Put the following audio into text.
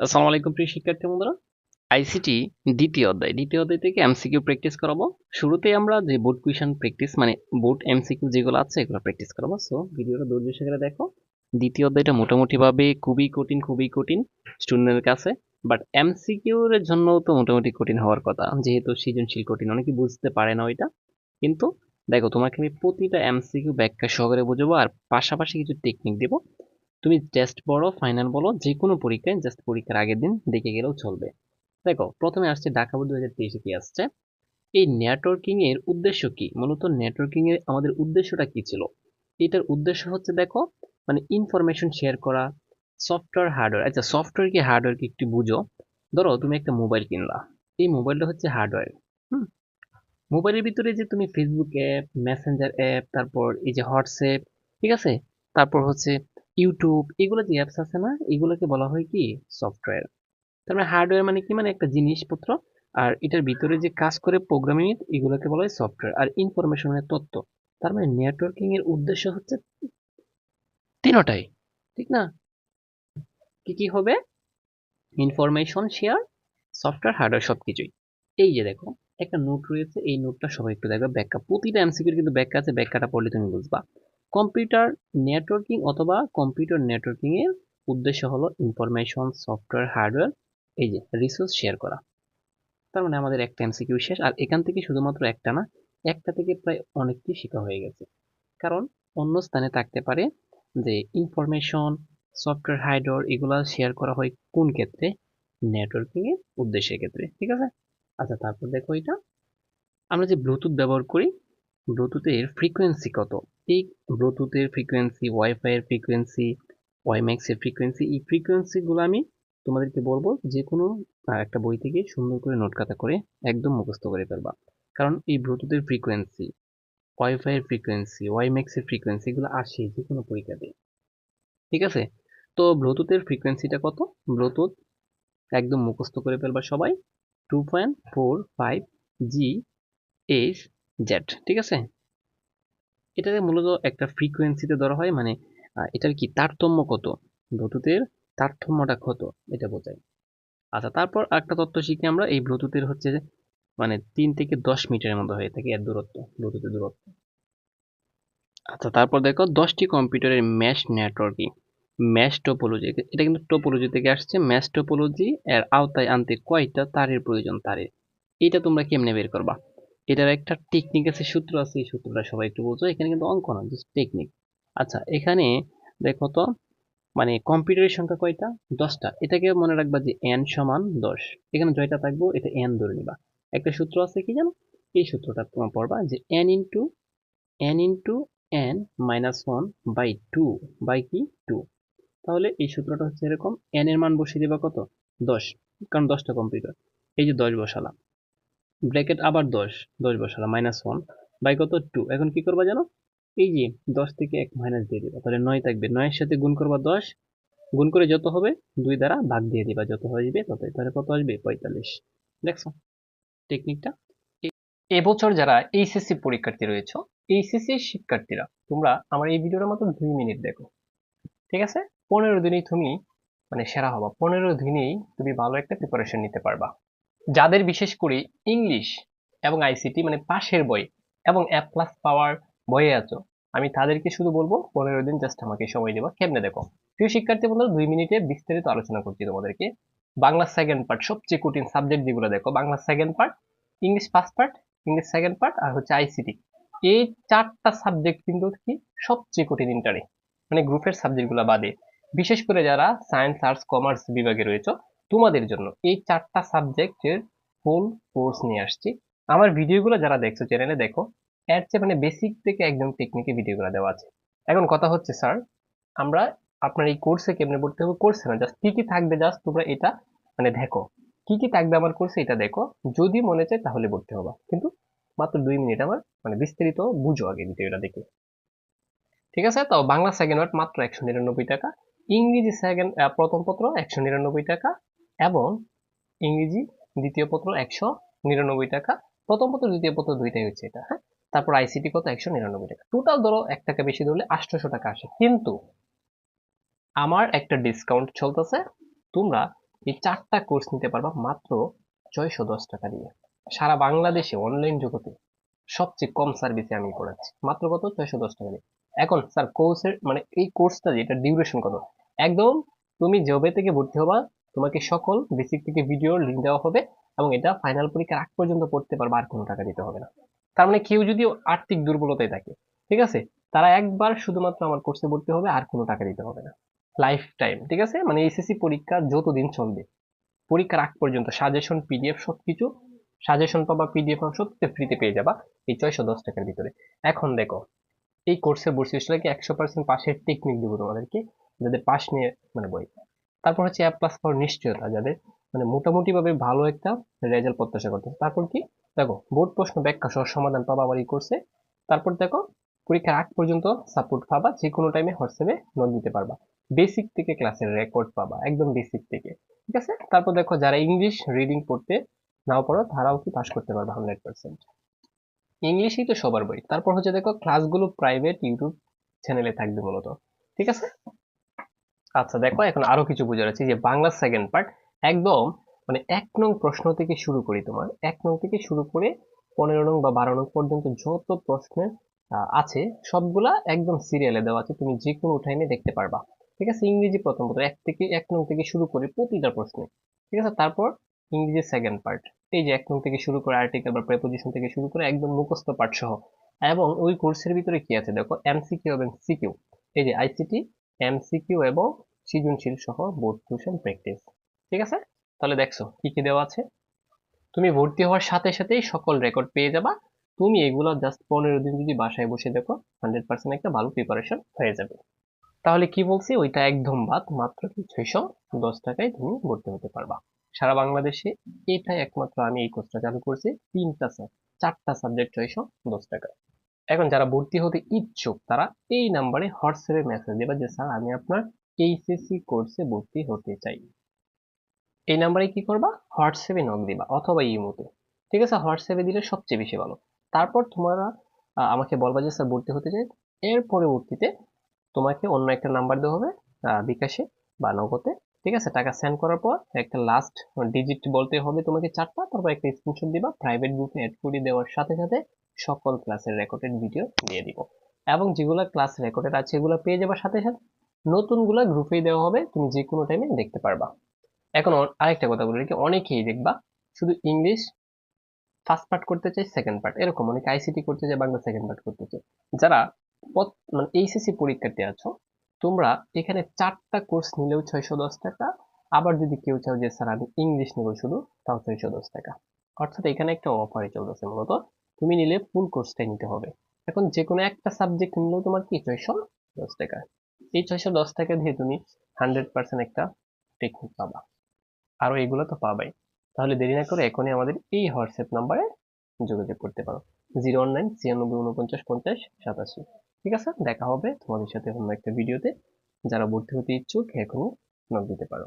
আসসালামু আলাইকুম প্রিয় শিক্ষার্থী বন্ধুরা। আইসিটি দ্বিতীয় অধ্যায়। দ্বিতীয় অধ্যায় থেকে এমসিকিউ প্র্যাকটিস করাবো। শুরুতেই আমরা যে বোর্ড কুইশন প্র্যাকটিস মানে বোর্ড এমসিকিউ যেগুলো আছে, এগুলো প্র্যাকটিস করাবো। সো ভিডিওটা ধৈর্য সহকারে দেখো। দ্বিতীয় অধ্যায়টা মোটামুটিভাবে খুবই কঠিন খুবই কঠিন স্টুডেন্টের কাছে। বাট এমসিকিউর জন্য তো মোটামুটি কঠিন হওয়ার কথা। যেহেতু সৃজনশীল কঠিন, অনেকে বুঝতে পারে না ওইটা। কিন্তু দেখো, তোমাকে আমি প্রতিটা এমসিকিউ ব্যাখ্যা সহকারে বুঝাবো আর পাশাপাশি কিছু টেকনিক দেবো। তুমি টেস্ট বলো ফাইনাল বলো যে কোনো পরীক্ষায় জাস্ট পরীক্ষার আগের দিন দেখে গেলেও চলবে। দেখো, প্রথমে আসছে ঢাকা বোর্ড দু হাজার তেইশে কি আসছে? এই নেটওয়ার্কিং এর উদ্দেশ্য কি? মূলত নেটওয়ার্কিং এর আমাদের উদ্দেশ্যটা কি ছিল? এটার উদ্দেশ্য হচ্ছে দেখো মানে ইনফরমেশন শেয়ার করা সফটওয়্যার হার্ডওয়্যার আচ্ছা সফটওয়্যার কি হার্ডওয়্যার কি একটু বুঝো। ধরো, তুমি একটা মোবাইল কিনলা। এই মোবাইলটা হচ্ছে হার্ডওয়্যার হুম? মোবাইলের ভিতরে যে তুমি ফেসবুক অ্যাপ মেসেঞ্জার অ্যাপ তারপর এই যে হোয়াটসঅ্যাপ ঠিক আছে? তারপর হচ্ছে ইউটিউব এগুলো যে অ্যাপস আছে না, এগুলোকে বলা হয় কি? সফটওয়্যার তার মানে হার্ডওয়্যার মানে কি? মানে একটা জিনিসপত্র। আর এটার ভিতরে যে কাজ করে প্রোগ্রামিং এগুলোকে বলা হয় সফটওয়্যার আর ইনফরমেশন মানে তথ্য। তার মানে নেটওয়ার্কিং এর উদ্দেশ্য হচ্ছে তিনটাই। ঠিক না? কি কি হবে? ইনফরমেশন শেয়ার সফটওয়্যার হার্ডওয়্যার সবকিছুই। এই যে দেখো, একটা নোট রয়েছে। এই নোটটা সবাই একটু দেখবে। ব্যাখ্যা। প্রতিটা এমসিকিউর কিন্তু ব্যাখ্যা আছে। ব্যাখ্যাটা পড়লে তুমি বুঝবা। কম্পিউটার নেটওয়ার্কিং অথবা কম্পিউটার নেটওয়ার্কিং এর উদ্দেশ্য হলো ইনফরমেশন সফটওয়্যার হার্ডওয়্যার এই যে রিসোর্স শেয়ার করা। তার মানে আমাদের একটা এমসিকিউ শেষ, আর এখান থেকে শুধুমাত্র একটা না, একটা থেকে প্রায় অনেকটি শেখা হয়ে গেছে। কারণ অন্য স্থানে থাকতে পারে যে ইনফরমেশন সফটওয়্যার হার্ডওয়্যার এগুলো শেয়ার করা হয় কোন ক্ষেত্রে? নেটওয়ার্কিং এর উদ্দেশ্যের ক্ষেত্রে, ঠিক আছে? আচ্ছা তারপর দেখো এটা। আমরা যে ব্লুটুথ ব্যবহার করি ব্লুটুথের ফ্রিকোয়েন্সি কত? এই ব্লুটুথের ফ্রিকোয়েন্সি ওয়াইফাই এর ফ্রিকোয়েন্সি ওয়াইম্যাক্স এর ফ্রিকোয়েন্সি এই ফ্রিকোয়েন্সিগুলো আমি তোমাদেরকে বলব যে কোনো একটা বই থেকে সুন্দর করে নোট খাতা করে একদম মুখস্থ করে ফেলবা। কারণ এই ব্লুটুথের ফ্রিকোয়েন্সি ওয়াইফাই এর ফ্রিকোয়েন্সি ওয়াইম্যাক্স এর ফ্রিকোয়েন্সি এগুলো আসে যে কোনো পরীক্ষাতে ঠিক আছে? তো ব্লুটুথের ফ্রিকোয়েন্সিটা কত? ব্লুটুথ একদম মুখস্থ করে ফেলবা সবাই। Two point four five G H Z ঠিক আছে? এটাকে মূলত একটা ফ্রিকোয়েন্সিতে ধরা হয় মানে এটার কি তারতম্য কত? ব্লুটুথের তারতম্যটা কত? এটা বোঝায় আচ্ছা তারপর একটা তথ্য শিখি আমরা, এই ব্লুটুথের হচ্ছে মানে তিন থেকে দশ মিটারের মতো হয়ে থাকে এর দূরত্ব, ব্লুটুথের দূরত্ব। আচ্ছা তারপর দেখো, দশটি কম্পিউটারের ম্যাশ নেটওয়ার্কিং ম্যাশ টোপোলজি এটা কিন্তু টোপোলজি থেকে আসছে ম্যাশ টোপোলজি এর আওতায় আনতে কয়টা তারের প্রয়োজন তারের? এটা তোমরা কেমনে বের করবা? এটার একটা টেকনিক আছে, সূত্র আছে, এই সূত্রটা সবাই একটু বোঝো, এখানে কিন্তু অঙ্ক না জাস্ট টেকনিক আচ্ছা এখানে দেখো তো মানে কম্পিউটারের সংখ্যা কয়টা? দশটা। এটাকে মনে রাখবা যে এন সমান দশ। এখানে জয়টা থাকব, এটা এন ধরে নিবা। একটা সূত্র আছে কি জানো? এই সূত্রটা তোমার পড়বা যে N into N into N minus one by two by কি? টু তাহলে এই সূত্রটা হচ্ছে এরকম এন এর মান বসিয়ে দেবা কত? দশ, কারণ দশটা কম্পিউটার এই যে দশ বসালাম। ব্র্যাকেট আবার দশ দশ বসালাম মাইনাস ওয়ান বাই কত টু এখন কি করবা জানো? এই যে দশ থেকে এক মাইনাস দিয়ে দিবা, তাহলে নয় থাকবে, নয়ের সাথে গুণ করবা দশ, গুণ করে যত হবে দুই দ্বারা ভাগ দিয়ে দিবা, যত আসবে ততই, তাহলে কত আসবে? পঁয়তাল্লিশ, দেখছ? টেকনিকটা এবছর যারা এইচএসসি পরীক্ষার্থী রয়েছে, এইচএসসি শিক্ষার্থীরা, তোমরা আমার এই ভিডিওটা মাত্র দুই মিনিট দেখো, ঠিক আছে? পনেরো দিনেই তুমি মানে সেরা হবা, পনেরো দিনেই তুমি ভালো একটা প্রিপারেশন নিতে পারবা। যাদের বিশেষ করে ইংলিশ এবং আইসিটি মানে পাশের বই এবং অ্যাপ প্লাস পাওয়ার বইয়ে আছো, আমি তাদেরকে শুধু বলব পনেরো দিন জাস্ট আমাকে সময় দেবো, কেমনে দেখো? প্রিয় শিক্ষার্থী বন্ধুরা দুই মিনিটে বিস্তারিত আলোচনা করছি তোমাদেরকে। বাংলা সেকেন্ড পার্ট সবচেয়ে কঠিন সাবজেক্ট যেগুলো দেখো, Bangla second part English first part English second part আর হচ্ছে আইসিটি। এই চারটা সাবজেক্ট কিন্তু কি সবচেয়ে কঠিন ইন্টারে মানে গ্রুপের সাবজেক্টগুলো বাদে। বিশেষ করে যারা সায়েন্স আর্টস কমার্স বিভাগে রয়েছে তোমাদের জন্য এই চারটা সাবজেক্টের ফুল কোর্স নিয়ে আসছি। আমার ভিডিওগুলো যারা দেখছ চ্যানেলে দেখো, এর চেয়ে মানে বেসিক থেকে একদম টেকনিকে ভিডিওগুলো দেওয়া আছে। এখন কথা হচ্ছে স্যার আমরা আপনার এই কোর্সে কেমনে পড়তে হবে? কোর্সে না জাস্ট কি কি থাকবে জাস্ট তোমরা এটা মানে দেখো। কি কি থাকবে আমার কোর্সে এটা দেখো। যদি মনে চায় তাহলে পড়তে হবে। কিন্তু মাত্র দুই মিনিট আমার মানে বিস্তারিত বুঝো আগে ভিডিওটা দেখে। ঠিক আছে? তো বাংলা সেকেন্ড ওয়ার্ড মাত্র একশো নিরানব্বই টাকা, ইংরেজি সেকেন্ড প্রথম পত্র একশো নিরানব্বই টাকা এবং ইংরেজি দ্বিতীয় পত্র একশো নিরানব্বই টাকা, প্রথম পত্র দ্বিতীয় পত্র দুইটাই হচ্ছে এটা হ্যাঁ? তারপর আইসিটি কত? একশো নিরানব্বই টাকা। টোটাল ধরো এক টাকা বেশি ধরলে আটশোশো টাকা আসে। কিন্তু আমার একটা ডিসকাউন্ট চলতেছে, তোমরা এই চারটা কোর্স নিতে পারবা মাত্র ছয়শো দশ টাকা দিয়ে। সারা বাংলাদেশে অনলাইন জগতে সবচেয়ে কম সার্ভিসে আমি করাচ্ছি মাত্র কত? ছয়শো দশ টাকা দিয়ে। এখন স্যার কোর্সের মানে এই কোর্সটা যেটা ডিউরেশন কত? একদম তুমি জবে থেকে ভর্তি হবা তোমাকে সকল বেসিক থেকে ভিডিও লিঙ্ক দেওয়া হবে এবং এটা ফাইনাল পরীক্ষার আগ পর্যন্ত পড়তে পারবা, আর কোনো টাকা দিতে হবে না। তার মানে কেউ যদি আর্থিক দুর্বলতায় থাকে, ঠিক আছে? তারা একবার শুধুমাত্র আমার কোর্সে ভর্তি হবে, আর কোনো টাকা দিতে হবে না। লাইফ টাইম ঠিক আছে? মানে এইচএসসি পরীক্ষা যতদিন চলবে, পরীক্ষার আগ পর্যন্ত সাজেশন পিডিএফ সবকিছু সাজেশন পাবা পিডিএফ সত্যি ফ্রিতে পেয়ে যাবা এই ছয়শো দশ টাকার ভিতরে। এখন দেখো, এই কোর্সের বৈশিষ্ট্যটাকে একশো পার্সেন্ট পাশের টেকনিক দেবো তোমাদেরকে যাদের পাশ নিয়ে মানে বই তারপর হচ্ছে অ্যাপ প্লাস পাওয়ার নিশ্চয়তা, যাদের মানে মোটামুটি ভাবে ভালো একটা রেজাল্ট প্রত্যাশা করতে। তারপর কি? দেখো, বোর্ড প্রশ্ন ব্যাখ্যা সহ সমাধান পাবা আবার এই কোর্সে তারপর দেখো, পরীক্ষার আগ পর্যন্ত সাপোর্ট পাবা যে কোনো টাইমে হোয়াটসঅ্যাপে নোট দিতে পারবা। বেসিক থেকে ক্লাসের রেকর্ড পাবা, একদম বেসিক থেকে। ঠিক আছে? তারপর দেখো, যারা ইংলিশ রিডিং পড়তে নাও পড়ো তারাও কি পাস করতে পারবে হান্ড্রেড পার্সেন্ট ইংলিশই তো সবার বই। তারপর হচ্ছে দেখো ক্লাসগুলো প্রাইভেট ইউটিউব চ্যানেলে থাকবে মূলত। ঠিক আছে? আচ্ছা দেখো, এখন আরও কিছু বোঝার আছে। যে বাংলা সেকেন্ড পার্ট একদম মানে এক নং প্রশ্ন থেকে শুরু করি তোমার। এক নং থেকে শুরু করে পনেরো নং বা বারো নং পর্যন্ত যত প্রশ্নের আছে, সবগুলা একদম সিরিয়ালে দেওয়া আছে। তুমি যে কোনো টাইমে দেখতে পারবা। ঠিক আছে? ইংরেজি প্রথম প্রথম এক থেকে, এক নং থেকে শুরু করে প্রতিটা প্রশ্নে। ঠিক আছে? তারপর ইংরেজি সেকেন্ড পার্ট এই যে এক নং থেকে শুরু করে আর্টিকেল বা প্রেপোজিশন থেকে শুরু করে একদম মুখস্থ পাঠ সহ। এবং ওই কোর্সের ভিতরে কি আছে? দেখো এমসিকিউ এবং সিকিউ এই যে আইসিটি এমসিকিউ এবং সৃজনশীল সহ বোর্ড টিউশন প্র্যাকটিস ঠিক আছে? তাহলে দেখছ, কি কি দেওয়া আছে? তুমি ভর্তি হওয়ার সাথে সাথেই সকল রেকর্ড পেয়ে যাবা। তুমি এগুলো জাস্ট পনেরো দিন যদি বাসায় বসে দেখো হান্ড্রেড পার্সেন্ট একটা ভালো প্রিপারেশন হয়ে যাবে। তাহলে কি বলছি? ওইটা একদম বাদ, মাত্র ছয়শো দশ টাকায় তুমি ভর্তি হতে পারবা। সারা বাংলাদেশে এটাই একমাত্র আমি এই কোর্সটা চালু করছি। তিনটা স্যার চারটা সাবজেক্ট ছয়শো দশ টাকা এখন যারা ভর্তি হতে ইচ্ছুক, তারা এই নাম্বারে হোয়াটসঅ্যাপে মেসেজ দেবা যে, স্যার, আমি আপনার এইচএসসি কোর্সে ভর্তি হতে চাই। এই নাম্বারে কি করবা? হোয়াটসঅ্যাপে নক দিবা, অথবা ইমোতে ঠিক আছে? হোয়াটসঅ্যাপে দিলে সবচেয়ে বেশি ভালো। তারপর তোমরা আমাকে বলবা যে, স্যার, ভর্তি হতে চাই। এর পরবর্তীতে তোমাকে অন্য একটা নাম্বার দেওয়া হবে বিকাশে বা নগদে। ঠিক আছে? টাকা সেন্ড করার পর একটা লাস্ট ডিজিট বলতে হবে তোমাকে চারটা, তারপর একটা স্ক্রিনশট দিবা প্রাইভেট গ্রুপে অ্যাড করে দেওয়ার সাথে সাথে সকল ক্লাসের রেকর্ডেড ভিডিও দিয়ে দিব। এবং যেগুলো ক্লাস রেকর্ডেড আছে, এগুলো পেয়ে যাবার সাথে সাথে নতুনগুলো গ্রুপেই দেওয়া হবে, তুমি যে কোনো টাইমে দেখতে পারবা। এখন আরেকটা কথা বলে রাখি, অনেকেই দেখবা শুধু ইংলিশ ফার্স্ট পার্ট করতে চাই সেকেন্ড পার্ট এরকম অনেকে আইসিটি করতে চাই বাংলা সেকেন্ড পার্ট করতে চাই যারা মানে এইচএসসি পরীক্ষার্থী আছো, তোমরা এখানে চারটা কোর্স নিলেও ছয়শো দশ টাকা, আবার যদি কেউ চাও যে, স্যার, আমি ইংলিশ নেব শুধু তাও ছয়শো দশ টাকা। অর্থাৎ এখানে একটা অফারে চলতেছে মূলত। তুমি নিলে ফুল কোর্সটাই নিতে হবে। এখন যে কোনো একটা সাবজেক্ট নিলেও তোমার কি ছয়শো দশ টাকা? এই ছয়শো দশ টাকা দিয়ে তুমি হান্ড্রেড পার্সেন্ট একটা টেকনিক পাবা। আরও এগুলো তো পাবাই। তাহলে দেরি না করে এখনই আমাদের এই হোয়াটসঅ্যাপ নাম্বারে যোগাযোগ করতে পারো। জিরো ওয়ান নাইন ছিয়ানব্বই উনপঞ্চাশ পঞ্চাশ সাতাশি। ঠিক আছে? দেখা হবে তোমাদের সাথে অন্য একটা ভিডিওতে যারা ভর্তি হতে ইচ্ছুক এখনই নক দিতে পারো।